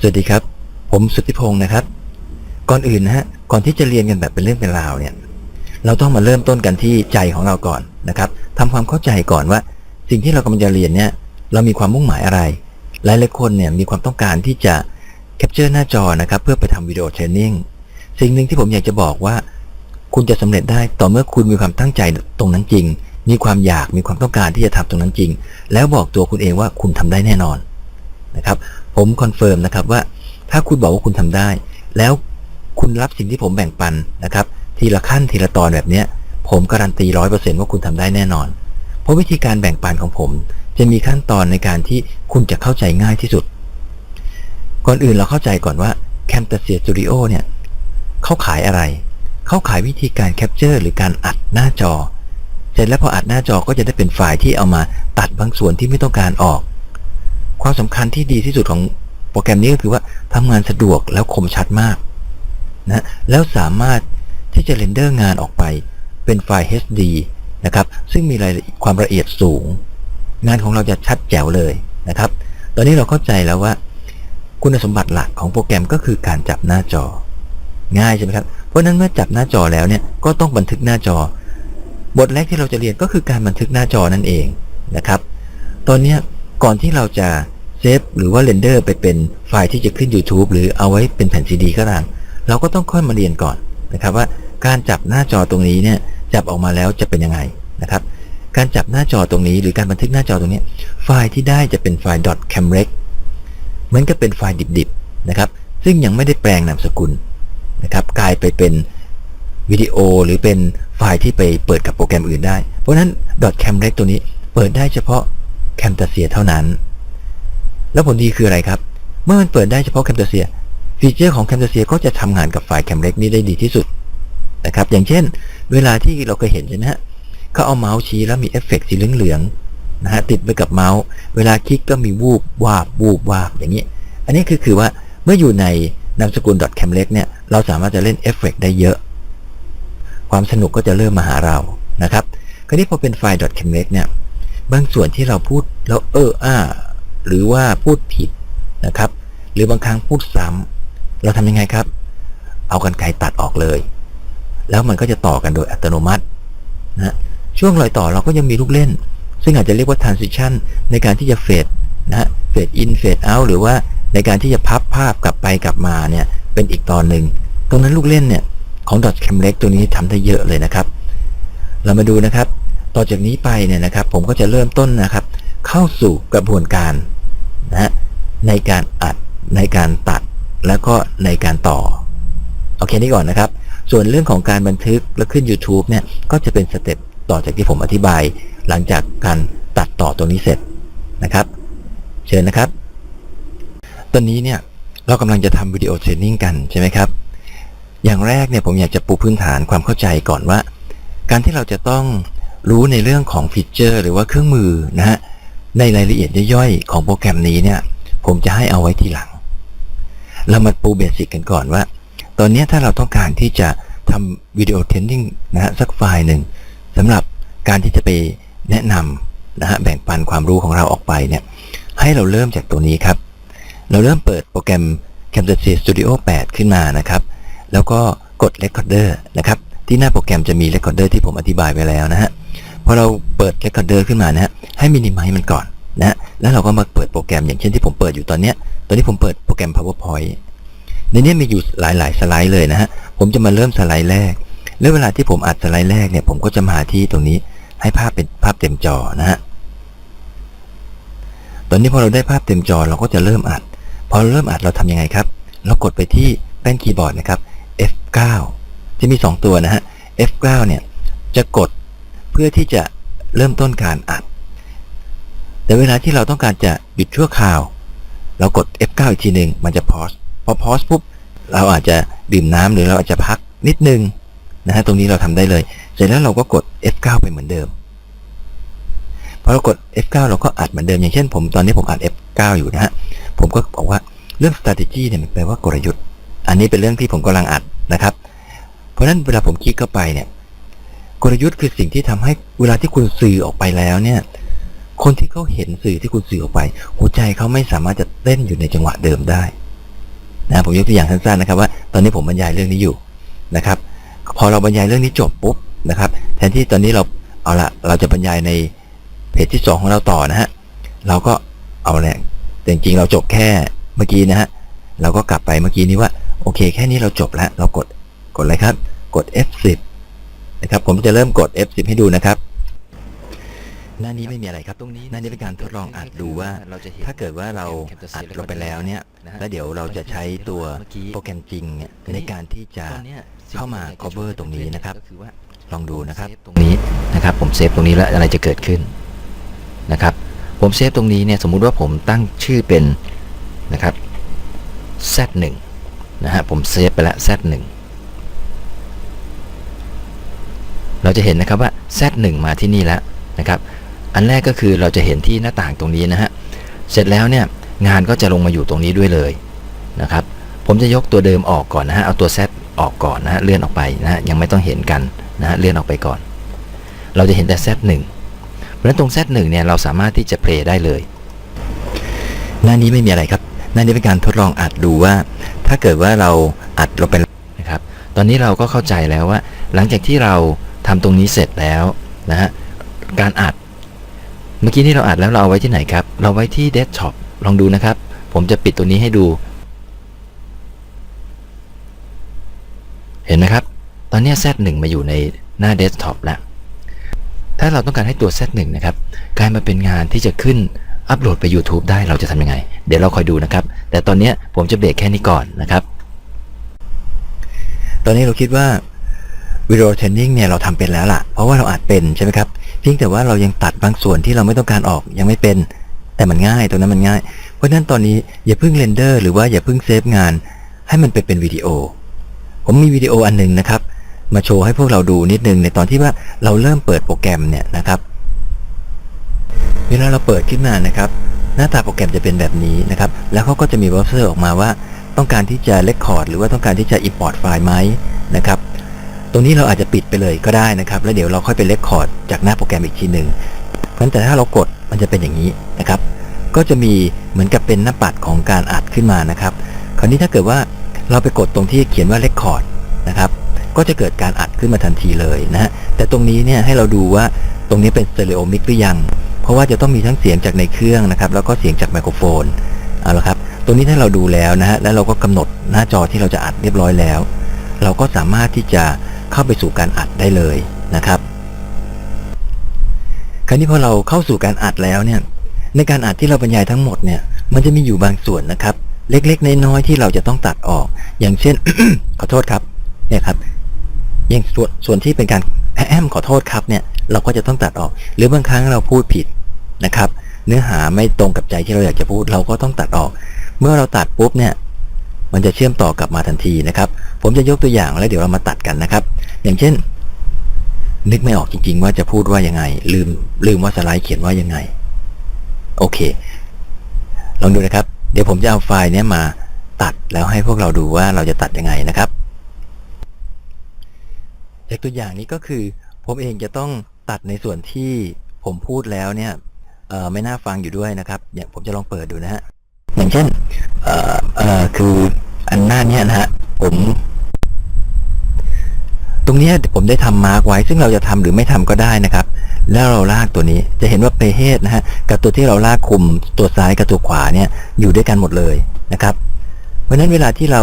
สวัสดีครับ ผมสุทธิพงศ์นะครับ ก่อนอื่นนะฮะ ก่อนที่จะเรียนกันแบบเป็นเรื่องเป็นราวเนี่ย เราต้องมาเริ่มต้นกันที่ใจของเราก่อนนะครับทำความเข้าใจก่อนว่า สิ่งที่เรากำลังจะเรียนเนี่ย เรามีความมุ่งหมายอะไร หลายหลายๆคนเนี่ยมีความต้องการที่จะแคปเจอร์หน้าจอนะครับเพื่อไปทำวิดีโอเทรนนิ่ง สิ่งหนึ่งที่ผมอยากจะบอกว่า คุณจะสำเร็จได้ต่อเมื่อคุณมีความตั้งใจตรงนั้นจริง มีความอยาก มีความต้องการที่จะทำตรงนั้นจริง แล้วบอกตัวคุณเองว่าคุณทำได้แน่นอนนะครับ ผมคอนเฟิร์มนะครับว่าถ้าคุณบอกว่าคุณทำได้ แล้วคุณรับสิ่งที่ผมแบ่งปันนะครับ ทีละขั้นทีละตอนแบบเนี้ย ผมการันตีร้อยเปอร์เซ็นต์ว่าคุณทำได้แน่นอน เพราะวิธีการแบ่งปันของผม จะมีขั้นตอนในการที่คุณจะเข้าใจง่ายที่สุด ก่อนอื่นเราเข้าใจก่อนว่า Camtasia Studio เนี่ยเขาขายอะไร เขาขายวิธีการแคปเจอร์หรือการอัดหน้าจอ เสร็จแล้วพออัดหน้าจอก็จะได้เป็นไฟล์ที่เอามาตัดบางส่วนที่ไม่ต้องการออก ความสำคัญที่ดีที่สุดของโปรแกรมนี้ก็คือว่าทำงานสะดวกแล้วคมชัดมากนะแล้วสามารถที่จะเรนเดอร์งานออกไปเป็นไฟล์ HD นะครับ ซึ่งมีรายความละเอียดสูง งานของเราจะชัดแจ๋วเลยนะครับ ตอนนี้เราเข้าใจแล้วว่า คุณสมบัติหลักของโปรแกรมก็คือการจับหน้าจอ ง่ายใช่ไหมครับ เพราะนั้นเมื่อจับหน้าจอแล้วเนี่ยก็ต้องบันทึกหน้าจอ บทแรกที่เราจะเรียนก็คือการบันทึกหน้าจอนั่นเองนะครับ ตอนนี้ ก่อนที่เราจะเซฟหรือว่าเรนเดอร์ไปเป็นไฟล์ที่จะขึ้น YouTube หรือเอาไว้เป็นแผ่นซีดีก็ตาม เราก็ต้องค่อยมาเรียนก่อนนะครับว่าการจับหน้าจอตรงนี้เนี่ยจับออกมาแล้วจะเป็นยังไงนะครับ การจับหน้าจอตรงนี้ หรือการบันทึกหน้าจอตรงนี้ ไฟล์ที่ได้จะเป็นไฟล์ .camrec เหมือนกับเป็นไฟล์ดิบๆนะครับ ซึ่งยังไม่ได้แปลงนามสกุลนะครับ กลายไปเป็นวิดีโอหรือเป็นไฟล์ที่ไปเปิดกับโปรแกรมอื่นได้ เพราะฉะนั้น .camrec ตัวนี้เปิดได้เฉพาะ Camtasia เท่านั้น แล้วผลดีคืออะไรครับ เมื่อมันเปิดได้เฉพาะ Camtasia ฟีเจอร์ของ Camtasia ก็จะทำงานกับไฟล์ Camrec นี้ได้ดีที่สุดนะครับ อย่างเช่น เวลาที่เราเคยเห็นใช่ไหมฮะเขาเอาเมาส์ชี้แล้วมีเอฟเฟกต์สีเหลืองๆนะฮะติดไปกับเมาส์ เวลาคลิกก็มีวูบวาบวูบวาบอย่างนี้ อันนี้คือคือว่าเมื่ออยู่ในนามสกุล .camrec เนี่ยเราสามารถจะเล่นเอฟเฟกต์ได้เยอะ ความสนุกก็จะเริ่มมาหาเรานะครับ คราวนี้พอเป็นไฟล์ .camrec เนี่ยบางส่วนที่เราพูด แล้วเอออ้าหรือว่าพูดผิดนะครับ หรือบางครั้งพูดซ้ำเราทำยังไงครับ เอากันไกตัดออกเลย แล้วมันก็จะต่อกันโดยอัตโนมัตินะช่วงรอยต่อเราก็ยังมีลูกเล่น ซึ่งอาจจะเรียกว่า transition ในการที่จะเฟดนะฮะเฟดอินเฟดเอาหรือว่าในการที่จะพับภาพกลับไปกลับมาเนี่ยเป็นอีกตอนหนึ่งตรงนั้นลูกเล่นเนี่ยของ .camrec ตัวนี้ทำได้เยอะเลยนะครับ เรามาดูนะครับ ต่อจากนี้ไปเนี่ยนะครับ ผมก็จะเริ่มต้นนะครับ เข้าสู่กระบวนการนะในการอัดในการตัดแล้วก็ในการต่อโอเคนี้ก่อนนะครับ ส่วนเรื่องของการบันทึกแล้วขึ้น YouTube เนี่ยก็จะเป็นสเต็ปต่อจากที่ผมอธิบาย หลังจากการตัดต่อตรงนี้เสร็จนะครับ เชิญนะครับ ตอนนี้เนี่ยเรากำลังจะทำวิดีโอเทรนนิ่งกันใช่ไหมครับ อย่างแรกเนี่ยผมอยากจะปูพื้นฐานความเข้าใจก่อนว่า การที่เราจะต้องรู้ในเรื่องของฟีเจอร์ หรือว่าเครื่องมือนะฮะ ในรายละเอียดย่อยๆ ของโปรแกรมนี้เนี่ย ผมจะให้เอาไว้ทีหลัง เรามาปูเบสิกกันก่อนว่า ตอนนี้ถ้าเราต้องการที่จะทำวิดีโอเทนนิ่งนะฮะสักไฟล์หนึ่งสำหรับการที่จะไปแนะนำนะฮะแบ่งปันความรู้ของเราออกไปเนี่ย ให้เราเริ่มจากตัวนี้ครับ เราเริ่มเปิดโปรแกรม Camtasia Studio 8 ขึ้นมานะครับ แล้วก็กด Recorder นะครับ ที่หน้าโปรแกรมจะมี Recorder ที่ผมอธิบายไปแล้วนะฮะ พอเราเปิด Recorder ขึ้นมานะฮะให้มินิมัยมันก่อนนะฮะแล้วเราก็มาเปิดโปรแกรมอย่างเช่นที่ผมเปิดอยู่ตอนเนี้ยตอนนี้ผมเปิดโปรแกรม PowerPoint ในนี้มีอยู่หลาย ๆ สไลด์เลยนะฮะผมจะมาเริ่มสไลด์แรก แล้วเวลาที่ผมอัดสไลด์แรกเนี่ย ผมก็จะมาที่ตรงนี้ให้ภาพเป็นภาพเต็มจอนะฮะตอนนี้พอเราได้ภาพเต็มจอเราก็จะเริ่มอัด พอเริ่มอัดเราทำยังไงครับ เรากดไปที่แป้นคีย์บอร์ดนะครับ F9 จะมี 2 ตัวนะฮะ F9 เนี่ยจะกด พื่อที่จะเริ่มต้นการอัด แต่เวลาที่เราต้องการจะหยุดชั่วคราว เรากด F9 อีกทีหนึ่งมันจะพอสพอพอสปุ๊บเราอาจจะดื่มน้ำหรือเราอาจจะพักนิดนึงนะฮะตรงนี้เราทำได้เลย เสร็จแล้วเราก็กด F9 ไปเหมือนเดิมพอเรากด F9 เราก็อัดเหมือนเดิมอย่างเช่นผมตอนนี้ผมอัด F9 อยู่นะฮะผมก็บอกว่าเรื่อง strategy เนี่ยมันแปลว่ากลยุทธ์ อันนี้เป็นเรื่องที่ผมกำลังอัดนะครับ เพราะฉะนั้นเวลาผมคลิกเข้าไปเนี่ย กลยุทธ์คือสิ่งที่ทำให้เวลาที่คุณสื่อออกไปแล้วเนี่ย คนที่เขาเห็นสื่อที่คุณสื่อออกไป หัวใจเขาไม่สามารถจะเต้นอยู่ในจังหวะเดิมได้นะผมยกตัวอย่างสั้นๆนะครับ ว่า ตอนนี้ผมบรรยายเรื่องนี้อยู่นะครับ พอเราบรรยายเรื่องนี้จบปุ๊บนะครับ แทนที่ตอนนี้เราเอาละเราจะบรรยายในเพจที่ 2 ของเราต่อนะฮะเราก็เอาแหละแต่จริงๆเราจบแค่เมื่อกี้นะฮะเราก็กลับไปเมื่อกี้นี้ว่าโอเค แค่นี้เราจบแล้ว เรากดกดอะไรครับ กด F10 นะครับ ผมจะเริ่มกด F10 ให้ดูนะครับ หน้านี้ไม่มีอะไรครับตรงนี้หน้านี้เป็นการทดลองอัดดูว่าเราจะถ้าเกิดว่าเราอัดลงไปแล้วเนี่ย แล้วเดี๋ยวเราจะใช้ตัวโปรแกรมจริงเนี่ยในการที่จะเข้ามา cover ตรงนี้นะครับ ลองดูนะครับตรงนี้นะครับ ผมเซฟตรงนี้แล้วอะไรจะเกิดขึ้นนะครับ ผมเซฟตรงนี้เนี่ยสมมุติว่าผมตั้งชื่อเป็นนะครับ z1 นะฮะผมเซฟไปแล้ว z1 เราจะเห็นนะครับว่า z1 มาที่นี่แล้วนะครับอันแรกก็คือเราจะเห็นที่หน้าต่างตรงนี้นะฮะเสร็จแล้วเนี่ยงานก็จะลงมาอยู่ตรงนี้ด้วยเลยนะครับผมจะยกตัวเดิมออกก่อนนะฮะเอาตัว Z ออกก่อนนะฮะเลื่อนออกไปนะฮะยังไม่ต้องเห็นกันนะฮะเลื่อนออกไปก่อน เราจะเห็นแต่ Z1 เพราะฉะนั้นตรง Z1 เนี่ยเราสามารถที่จะเพลย์ได้เลย หน้านี้ไม่มีอะไรครับ หน้านี้เป็นการทดลองอัดดูว่า ถ้าเกิดว่าเราอัดลงไปนะครับ ตอนนี้เราก็เข้าใจแล้วว่า หลังจากที่เรา ทำตรงนี้เสร็จแล้วนะฮะการอัด เมื่อกี้นี่เราอัดแล้วเราเอาไว้ที่ไหนครับ เราไว้ที่เดสก์ท็อปลองดูนะครับ ผมจะปิดตัวนี้ให้ดู เห็นไหมครับ ตอนนี้ Z1 มาอยู่ในหน้าเดสก์ท็อปแล้วถ้าเราต้องการให้ตัว Z1 นะครับกลายมาเป็นงานที่จะขึ้นอัปโหลดไป YouTube ได้เราจะทำยังไง เดี๋ยวเราคอยดูนะครับ แต่ตอนนี้ผมจะเบรกแค่นี้ก่อนนะครับ ตอนนี้เราคิดว่า วิดีโอเทรนนิ่งเนี่ยเราทำเป็นแล้วล่ะ เพราะว่าเราอัดเป็นใช่ไหมครับเพียงแต่ว่าเรายังตัดบางส่วนที่เราไม่ต้องการออกยังไม่เป็น แต่มันง่ายตรงนั้นมันง่าย เพราะฉะนั้นตอนนี้อย่าเพิ่งเรนเดอร์หรือว่าอย่าเพิ่งเซฟงาน ให้มันไปเป็นวิดีโอ ผมมีวิดีโออันหนึงนะครับ มาโชว์ให้พวกเราดูนิดนึงในตอนที่ว่าเราเริ่มเปิดโปรแกรมเนี่ยนะครับเวลาเราเปิดขึ้นมานะครับ หน้าตาโปรแกรมจะเป็นแบบนี้นะครับ แล้วเขาก็จะมีเบราว์เซอร์ออกมาว่า ต้องการที่จะเลคคอร์ดหรือว่าต้องการที่จะ import ไฟล์ไหมนะครับ รงนี้เราอาจจะปิดไปเลยก็ได้นะครับ แล้วเดี๋ยวเราค่อยไปเลคคอร์ดจากหน้าโปรแกรมอีกทีหนึ่งเพราะฉะนั้นแต่ถ้าเรากดมันจะเป็นอย่างนี้นะครับ ก็จะมีเหมือนกับเป็นหน้าปัดของการอัดขึ้นมานะครับ คราวนี้ถ้าเกิดว่าเราไปกดตรงที่เขียนว่าเลคคอร์ดนะครับก็จะเกิดการอัดขึ้นมาทันทีเลยนะฮะแต่ตรงนี้เนี่ยให้เราดูว่าตรงนี้เป็นสเตอริโอมิกหรือยัง เพราะว่าจะต้องมีทั้งเสียงจากในเครื่องนะครับ แล้วก็เสียงจากไมโครโฟนเอาละครับตรงนี้ถ้าเราดูแล้วนะฮะแล้วเราก็กำหนดหน้าจอที่เราจะอัดเรียบร้อยแล้ว เราก็สามารถที่จะ เข้าไปสู่การอัดได้เลยนะครับคราวนี้พอเราเข้าสู่การอัดแล้วเนี่ย ในการอัดที่เราบรรยายทั้งหมดเนี่ย มันจะมีอยู่บางส่วนนะครับ เล็กๆน้อยๆที่เราจะต้องตัดออก อย่างเช่นขอโทษครับ เนี่ยครับ อย่างส่วนส่วนที่เป็นการแอมขอโทษครับเนี่ย เราก็จะต้องตัดออก หรือบางครั้งเราพูดผิดนะครับ เนื้อหาไม่ตรงกับใจที่เราอยากจะพูด เราก็ต้องตัดออก เมื่อเราตัดปุ๊บเนี่ย มันจะเชื่อมต่อกลับมาทันทีนะครับ ผมจะยกตัวอย่างแล้วเดี๋ยวเรามาตัดกันนะครับ อย่างเช่น นึกไม่ออกจริง ๆ ว่าจะพูดว่ายังไง ลืมลืมว่าสไลด์เขียนว่ายังไง โอเค ลองดูนะครับ เดี๋ยวผมจะเอาไฟล์เนี้ยมาตัดแล้วให้พวกเราดูว่าเราจะตัดยังไงนะครับจากตัวอย่างนี้ก็คือ ผมเองจะต้องตัดในส่วนที่ผมพูดแล้วเนี่ยไม่น่าฟังอยู่ด้วยนะครับอย่างผมจะลองเปิดดูนะฮะอย่างเช่นคืออันหน้าเนี้ยนะฮะผม ตรงนี้ผมได้ทำมาร์กไว้ ซึ่งเราจะทำหรือไม่ทำก็ได้นะครับ แล้วเราลากตัวนี้จะเห็นว่าเพเฮดนะฮะกับตัวที่เราลากคุมตัวซ้ายกับตัวขวาเนี่ยอยู่ด้วยกันหมดเลยนะครับ เพราะฉะนั้นเวลาที่เรา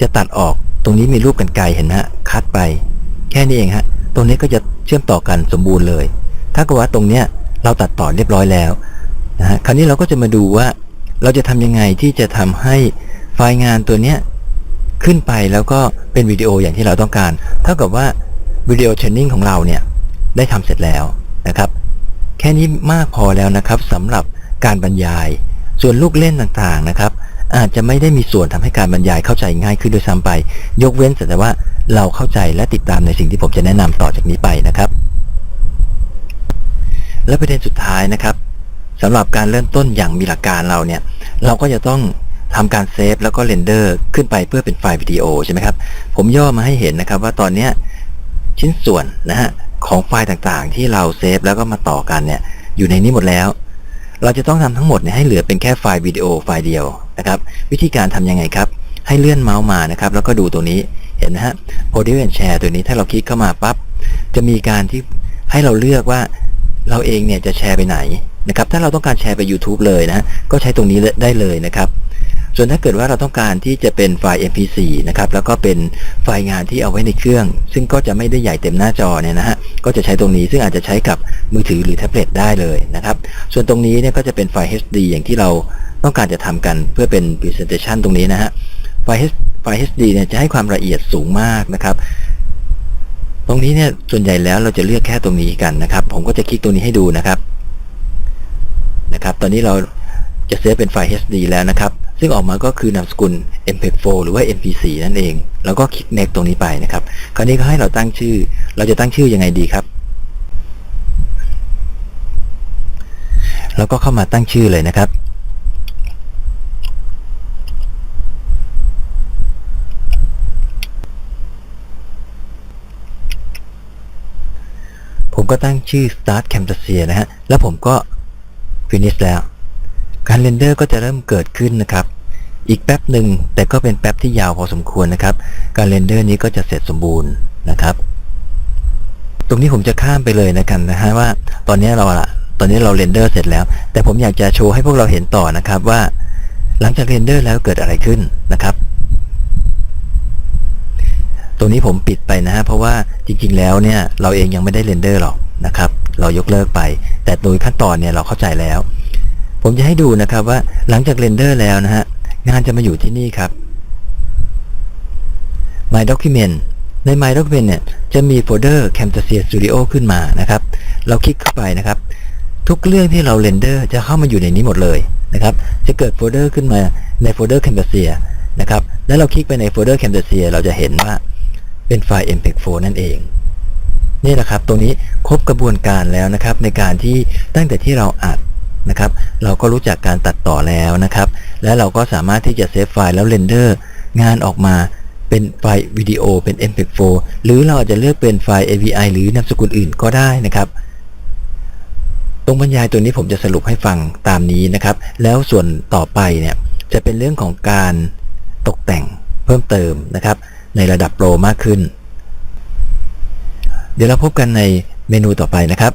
จะตัดออกตรงนี้มีรูปกันไกรเห็นฮะคัดไป แค่นี้เองฮะตรงนี้ก็จะเชื่อมต่อกันสมบูรณ์เลย ถ้ากับว่าตรงเนี้ยเราตัดต่อเรียบร้อยแล้วนะฮะคราวนี้เราก็จะมาดูว่า เราจะทำยังไงที่จะทำให้ไฟล์งานตัวเนี้ย ขึ้นไปแล้วก็เป็นวิดีโออย่างที่เราต้องการ เท่ากับว่าวิดีโอเทรนนิ่งของเราเนี่ยได้ทำเสร็จแล้วนะครับ แค่นี้มากพอแล้วนะครับสำหรับการบรรยาย ส่วนลูกเล่นต่างๆนะครับ อาจจะไม่ได้มีส่วนทำให้การบรรยายเข้าใจง่ายขึ้นโดวยซ้ำไป ยกเว้นแต่ว่าเราเข้าใจและติดตามในสิ่งที่ผมจะแนะนำต่อจากนี้ไปนะครับ และประเด็นสุดท้ายนะครับสำหรับการเริ่มต้นอย่างมีหลักการเราเนี่ย เราก็จะต้อง ทำการเซฟแล้วก็เรนเดอร์ขึ้นไปเพื่อเป็นไฟล์วิดีโอใช่ไหมครับ ผมย่อมาให้เห็นนะครับว่าตอนนี้ชิ้นส่วนนะฮะของไฟล์ต่างๆ ที่เราเซฟแล้วก็มาต่อกันเนี่ยอยู่ในนี้หมดแล้ว เราจะต้องทำทั้งหมดเนี่ยให้เหลือเป็นแค่ไฟล์วิดีโอไฟล์เดียวนะครับ วิธีการทำยังไงครับ ให้เลื่อนเมาส์มานะครับ แล้วก็ดูตัวนี้เห็นนะฮะ Produce and Share ตัวนี้ถ้าเราคลิกเข้ามาปั๊บจะมีการที่ให้เราเลือกว่าเราเองเนี่ยจะแชร์ไปไหนนะครับ ถ้าเราต้องการแชร์ไป YouTube เลยนะ ก็ใช้ตรงนี้ได้เลยนะครับ ส่วนถ้าเกิดว่าเราต้องการที่จะเป็นไฟล์ MP4 นะครับ แล้วก็เป็นไฟล์งานที่เอาไว้ในเครื่อง ซึ่งก็จะไม่ได้ใหญ่เต็มหน้าจอเนี่ยนะฮะ ก็จะใช้ตรงนี้ ซึ่งอาจจะใช้กับมือถือหรือแท็บเล็ตได้เลยนะครับ ส่วนตรงนี้เนี่ยก็จะเป็นไฟล์ HD อย่างที่เราต้องการจะทำกันเพื่อเป็น Presentation ตรงนี้นะฮะ ไฟล์ ไฟล์ HD เนี่ยจะให้ความละเอียดสูงมากนะครับตรงนี้เนี่ยส่วนใหญ่แล้วเราจะเลือกแค่ตรงนี้กันนะครับ ผมก็จะคลิกตรงนี้ให้ดูนะครับนะครับ ตอนนี้เราจะเซฟเป็นไฟล์ HD แล้วนะครับ ซึ่งออกมาก็คือนามสกุล MP4 หรือว่า MP4 นั่นเอง แล้วก็คลิก next ตรงนี้ไปนะครับ คราวนี้ก็ให้เราตั้งชื่อ เราจะตั้งชื่อยังไงดีครับ แล้วก็เข้ามาตั้งชื่อเลยนะครับผมก็ตั้งชื่อ start camtasia นะฮะ แล้วผมก็ finish แล้ว การเรนเดอร์ก็จะเริ่มเกิดขึ้นนะครับ อีกแป๊บหนึ่งแต่ก็เป็นแป๊บที่ยาวพอสมควรนะครับ การเรนเดอร์นี้ก็จะเสร็จสมบูรณ์นะครับ ตรงนี้ผมจะข้ามไปเลยนะครับนะฮะว่า ตอนนี้เราละตอนนี้เราเรนเดอร์เสร็จแล้ว แต่ผมอยากจะโชว์ให้พวกเราเห็นต่อนะครับว่า หลังจากเรนเดอร์แล้วเกิดอะไรขึ้นนะครับตรงนี้ผมปิดไปนะฮะเพราะว่าจริงๆ แล้วเนี่ยเราเองยังไม่ได้เรนเดอร์หรอกนะครับ เรายกเลิกไป แต่โดยขั้นตอนเนี่ยเราเข้าใจแล้ว ผมจะให้ดูนะครับว่าหลังจากเรนเดอร์แล้วนะฮะ งานจะมาอยู่ที่นี่ครับ My Document ใน My Document เนี่ยจะมีโฟลเดอร์ Camtasia Studio ขึ้นมานะครับ เราคลิกเข้าไปนะครับ ทุกเรื่องที่เราเรนเดอร์จะเข้ามาอยู่ในนี้หมดเลยนะครับ จะเกิดโฟลเดอร์ขึ้นมาในโฟลเดอร์ Camtasia นะครับ แล้วเราคลิกไปในโฟลเดอร์ Camtasia เราจะเห็นว่าเป็นไฟล์ MPEG-4 นั่นเองนี่แหละครับ ตรงนี้ครบกระบวนการแล้วนะครับ ในการที่ตั้งแต่ที่เราอัด นะครับ เราก็รู้จักการตัดต่อแล้วนะครับ และเราก็สามารถที่จะเซฟไฟล์แล้วเรนเดอร์งานออกมาเป็นไฟล์วิดีโอเป็น mp4 หรือเราอาจจะเลือกเป็นไฟล์ AVI หรือนามสกุลอื่นก็ได้นะครับ ตรงบรรยายตัวนี้ผมจะสรุปให้ฟังตามนี้นะครับ แล้วส่วนต่อไปเนี่ยจะเป็นเรื่องของการตกแต่งเพิ่มเติมนะครับ ในระดับโปรมากขึ้น เดี๋ยวเราพบกันในเมนูต่อไปนะครับ